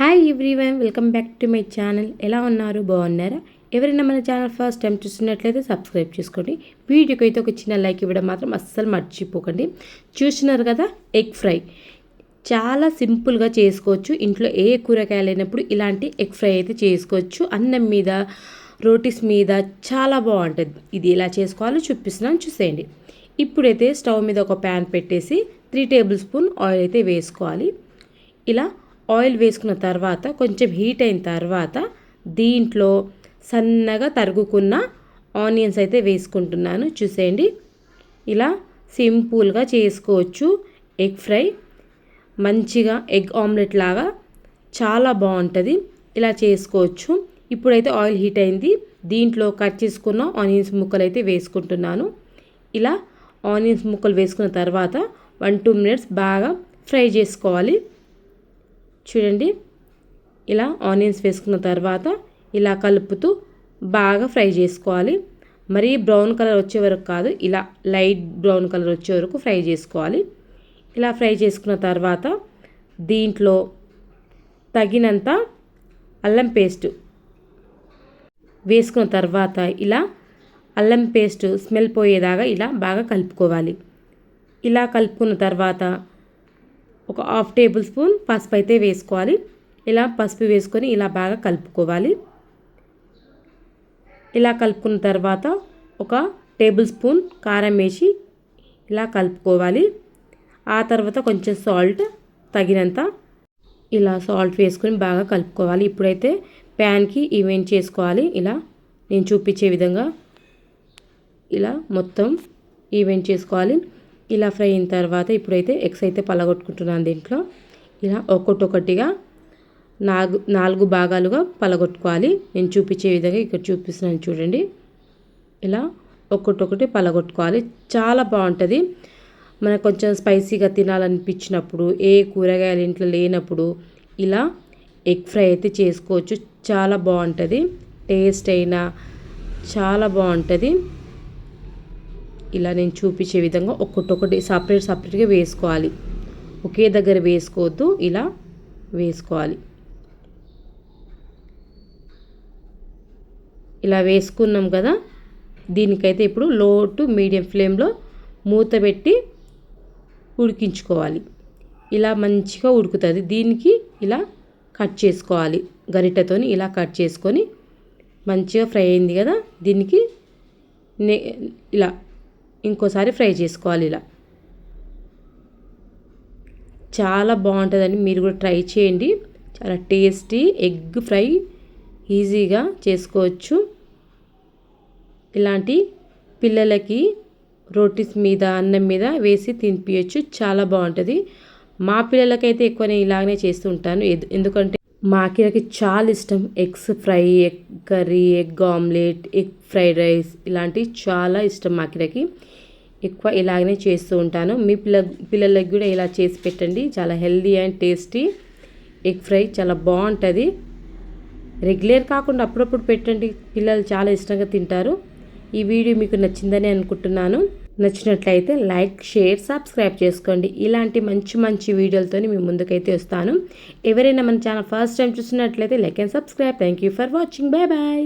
Hi everyone welcome back to my channel ఎలా ఉన్నారు? బాగున్నారా? ఎవరైనా మన ఛానల్ ఫస్ట్ టైం చూస్తున్నట్లయితే సబ్స్క్రైబ్ చేసుకోండి. వీడియోకి అయితే ఒక చిన్న లైక్ ఇవ్వడం మాత్రం అస్సలు మర్చిపోకండి. చూస్తున్నారు కదా ఎగ్ ఫ్రై చాలా సింపుల్గా చేసుకోవచ్చు. ఇంట్లో ఏ కూరగాయలు లేనప్పుడు ఇలాంటి ఎగ్ ఫ్రై అయితే చేసుకోవచ్చు. అన్నం మీద రోటీస్ మీద చాలా బాగుంటుంది. ఇది ఎలా చేసుకోవాలో చూపిస్తున్నాను. చూసేయండి. ఇప్పుడైతే స్టవ్ మీద ఒక ప్యాన్ పెట్టేసి త్రీ టేబుల్ స్పూన్ ఆయిల్ అయితే వేసుకోవాలి. ఇలా ఆయిల్ వేసుకున్న తర్వాత కొంచెం హీట్ అయిన తర్వాత దీంట్లో సన్నగా తరుగుకున్న ఆనియన్స్ అయితే వేసుకుంటున్నాను. చూసేయండి. ఇలా సింపుల్గా చేసుకోవచ్చు. ఎగ్ ఫ్రై మంచిగా ఎగ్ ఆమ్లెట్ లాగా చాలా బాగుంటుంది. ఇలా చేసుకోవచ్చు. ఇప్పుడైతే ఆయిల్ హీట్ అయింది. దీంట్లో కట్ చేసుకున్న ఆనియన్స్ ముక్కలు అయితే వేసుకుంటున్నాను. ఇలా ఆనియన్స్ ముక్కలు వేసుకున్న తర్వాత వన్ టూ మినిట్స్ బాగా ఫ్రై చేసుకోవాలి. చూడండి. ఇలా ఆనియన్స్ వేసుకున్న తర్వాత ఇలా కలుపుతూ బాగా ఫ్రై చేసుకోవాలి. మరీ బ్రౌన్ కలర్ వచ్చే వరకు కాదు ఇలా లైట్ బ్రౌన్ కలర్ వచ్చే వరకు ఫ్రై చేసుకోవాలి. ఇలా ఫ్రై చేసుకున్న తర్వాత దీంట్లో తగినంత అల్లం పేస్ట్ వేసుకున్న తర్వాత ఇలా అల్లం పేస్ట్ స్మెల్ పోయేదాకా ఇలా బాగా కలుపుకోవాలి. ఇలా కలుపుకున్న తర్వాత ఒక హాఫ్ టేబుల్ స్పూన్ పసుపు అయితే వేసుకోవాలి. ఇలా పసుపు వేసుకొని ఇలా బాగా కలుపుకోవాలి. ఇలా కలుపుకున్న తర్వాత ఒక టేబుల్ స్పూన్ కారం వేసి ఇలా కలుపుకోవాలి. ఆ తర్వాత కొంచెం సాల్ట్ తగినంత ఇలా సాల్ట్ వేసుకొని బాగా కలుపుకోవాలి. ఇప్పుడైతే ప్యాన్కి ఈవెంట్ చేసుకోవాలి. ఇలా నేను చూపించే విధంగా ఇలా మొత్తం ఈవెంట్ చేసుకోవాలి. ఇలా ఫ్రై అయిన తర్వాత ఇప్పుడైతే ఎగ్స్ అయితే పలగొట్టుకుంటున్నాను దీంట్లో. ఇలా ఒక్కొక్కటిగా నాలుగు నాలుగు భాగాలుగా పలగొట్టుకోవాలి. నేను చూపించే విధంగా ఇక్కడ చూపిస్తున్నాను చూడండి. ఇలా ఒక్కొక్కటి పలగొట్టుకోవాలి. చాలా బాగుంటుంది. మనకు కొంచెం స్పైసీగా తినాలనిపించినప్పుడు ఏ కూరగాయలు ఇంట్లో లేనప్పుడు ఇలా ఎగ్ ఫ్రై అయితే చేసుకోవచ్చు. చాలా బాగుంటుంది. టేస్ట్ అయినా చాలా బాగుంటుంది. ఇలా నేను చూపించే విధంగా ఒక్కొక్కటి సపరేట్ సపరేట్గా వేసుకోవాలి. ఒకే దగ్గర వేసుకోవద్దు ఇలా వేసుకోవాలి. ఇలా వేసుకున్నాం కదా దీనికైతే ఇప్పుడు లో టు మీడియం ఫ్లేమ్లో మూత పెట్టి ఉడికించుకోవాలి. ఇలా మంచిగా ఉడుకుతుంది. దీనికి ఇలా కట్ చేసుకోవాలి. గరిటెతోని ఇలా కట్ చేసుకొని మంచిగా ఫ్రై అయింది కదా దీనికి నే ఇలా ఇంకోసారి ఫ్రై చేసుకోవాలి ఇలా. చాలా బాగుంటుందండి. మీరు కూడా ట్రై చేయండి. చాలా టేస్టీ ఎగ్ ఫ్రై ఈజీగా చేసుకోవచ్చు. ఇలాంటి పిల్లలకి రోటీస్ మీద అన్నం మీద వేసి తినిపించచ్చు చాలా బాగుంటుంది. మా పిల్లలకైతే ఎక్కువ నేను ఇలాగనే చేస్తూ ఉంటాను. ఎందుకంటే మా కిరకి చాలా ఇష్టం. Eggs fry egg curry egg omelette egg fried rice ఇలాంటివి చాలా ఇష్టం మా కిరకి ఎక్కువ ఇలాగనే చేస్తూ ఉంటాను. మీ పిల్ల పిల్లలకి కూడా ఇలా చేసి పెట్టండి. చాలా healthy and tasty egg fry చాలా బాగుంటుంది. రెగ్యులర్ కాకుండా అప్పుడప్పుడు పెట్టండి. పిల్లలు చాలా ఇష్టంగా తింటారు. ఈ వీడియో మీకు నచ్చిందని అనుకుంటున్నాను. నచ్చినట్లయితే లైక్ షేర్ సబ్స్క్రైబ్ చేసుకోండి. ఇలాంటి మంచి మంచి వీడియోలతో మీ ముందుకైతే వస్తాను. ఎవరైనా మన ఛానల్ ఫస్ట్ టైం చూసినట్లయితే like and subscribe. Thank you for watching. Bye bye.